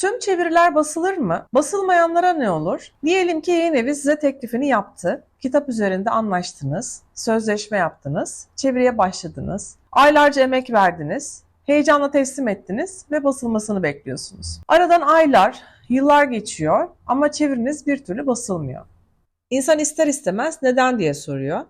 Tüm çeviriler basılır mı? Basılmayanlara ne olur? Diyelim ki yayın evi size teklifini yaptı. Kitap üzerinde anlaştınız, sözleşme yaptınız, çeviriye başladınız, aylarca emek verdiniz, heyecanla teslim ettiniz ve basılmasını bekliyorsunuz. Aradan aylar, yıllar geçiyor ama çeviriniz bir türlü basılmıyor. İnsan ister istemez neden diye soruyor.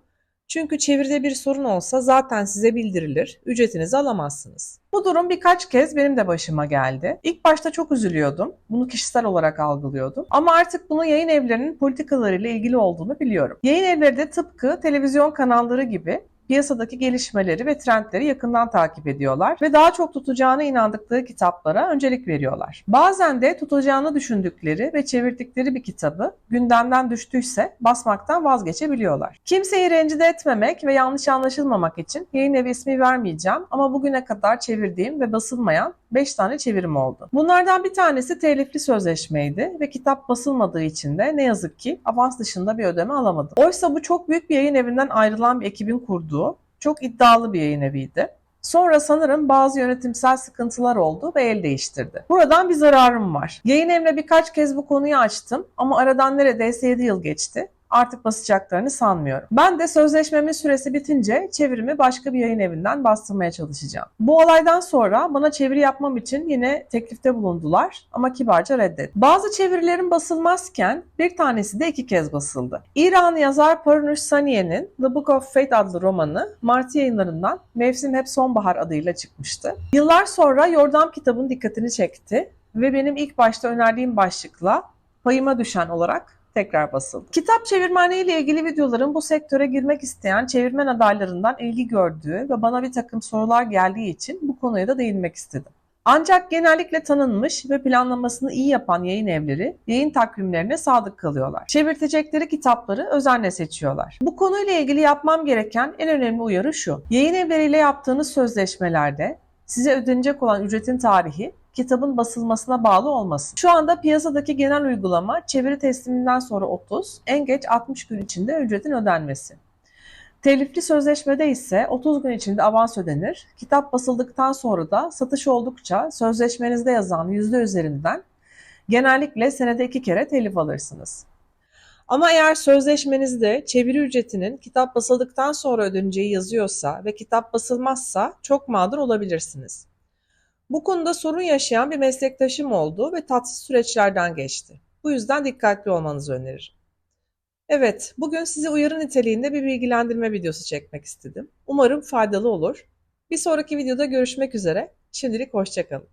Çünkü çeviride bir sorun olsa zaten size bildirilir, ücretinizi alamazsınız. Bu durum birkaç kez benim de başıma geldi. İlk başta çok üzülüyordum. Bunu kişisel olarak algılıyordum. Ama artık bunu yayın evlerinin politikalarıyla ilgili olduğunu biliyorum. Yayın evleri de tıpkı televizyon kanalları gibi piyasadaki gelişmeleri ve trendleri yakından takip ediyorlar ve daha çok tutacağına inandıkları kitaplara öncelik veriyorlar. Bazen de tutacağını düşündükleri ve çevirdikleri bir kitabı gündemden düştüyse basmaktan vazgeçebiliyorlar. Kimseyi rencide etmemek ve yanlış anlaşılmamak için yayın evi ismi vermeyeceğim ama bugüne kadar çevirdiğim ve basılmayan 5 tane çevirim oldu. Bunlardan bir tanesi telifli sözleşmeydi ve kitap basılmadığı için de ne yazık ki avans dışında bir ödeme alamadım. Oysa bu çok büyük bir yayın evinden ayrılan bir ekibin kurduğu çok iddialı bir yayın eviydi. Sonra sanırım bazı yönetimsel sıkıntılar oldu ve el değiştirdi. Buradan bir zararım var. Yayın evine birkaç kez bu konuyu açtım ama aradan neredeyse 7 yıl geçti. Artık basacaklarını sanmıyorum. Ben de sözleşmemin süresi bitince çevirimi başka bir yayın evinden bastırmaya çalışacağım. Bu olaydan sonra bana çeviri yapmam için yine teklifte bulundular ama kibarca reddetti. Bazı çevirilerin basılmazken bir tanesi de iki kez basıldı. İran yazar Parunush Saniye'nin The Book of Fate adlı romanı Martı yayınlarından Mevsim Hep Sonbahar adıyla çıkmıştı. Yıllar sonra Yordam kitabın dikkatini çekti ve benim ilk başta önerdiğim başlıkla payıma düşen olarak tekrar basıldı. Kitap çevirmenliği ile ilgili videoların bu sektöre girmek isteyen çevirmen adaylarından ilgi gördüğü ve bana bir takım sorular geldiği için bu konuya da değinmek istedim. Ancak genellikle tanınmış ve planlamasını iyi yapan yayın evleri yayın takvimlerine sadık kalıyorlar. Çevirtecekleri kitapları özenle seçiyorlar. Bu konuyla ilgili yapmam gereken en önemli uyarı şu. Yayın evleriyle yaptığınız sözleşmelerde size ödenecek olan ücretin tarihi kitabın basılmasına bağlı olmasın. Şu anda piyasadaki genel uygulama çeviri tesliminden sonra 30, en geç 60 gün içinde ücretin ödenmesi. Telifli sözleşmede ise 30 gün içinde avans ödenir. Kitap basıldıktan sonra da satış oldukça sözleşmenizde yazan yüzde üzerinden genellikle senede iki kere telif alırsınız. Ama eğer sözleşmenizde çeviri ücretinin kitap basıldıktan sonra ödeneceği yazıyorsa ve kitap basılmazsa çok mağdur olabilirsiniz. Bu konuda sorun yaşayan bir meslektaşım oldu ve tatsız süreçlerden geçti. Bu yüzden dikkatli olmanızı öneririm. Evet, bugün size uyarı niteliğinde bir bilgilendirme videosu çekmek istedim. Umarım faydalı olur. Bir sonraki videoda görüşmek üzere. Şimdilik hoşçakalın.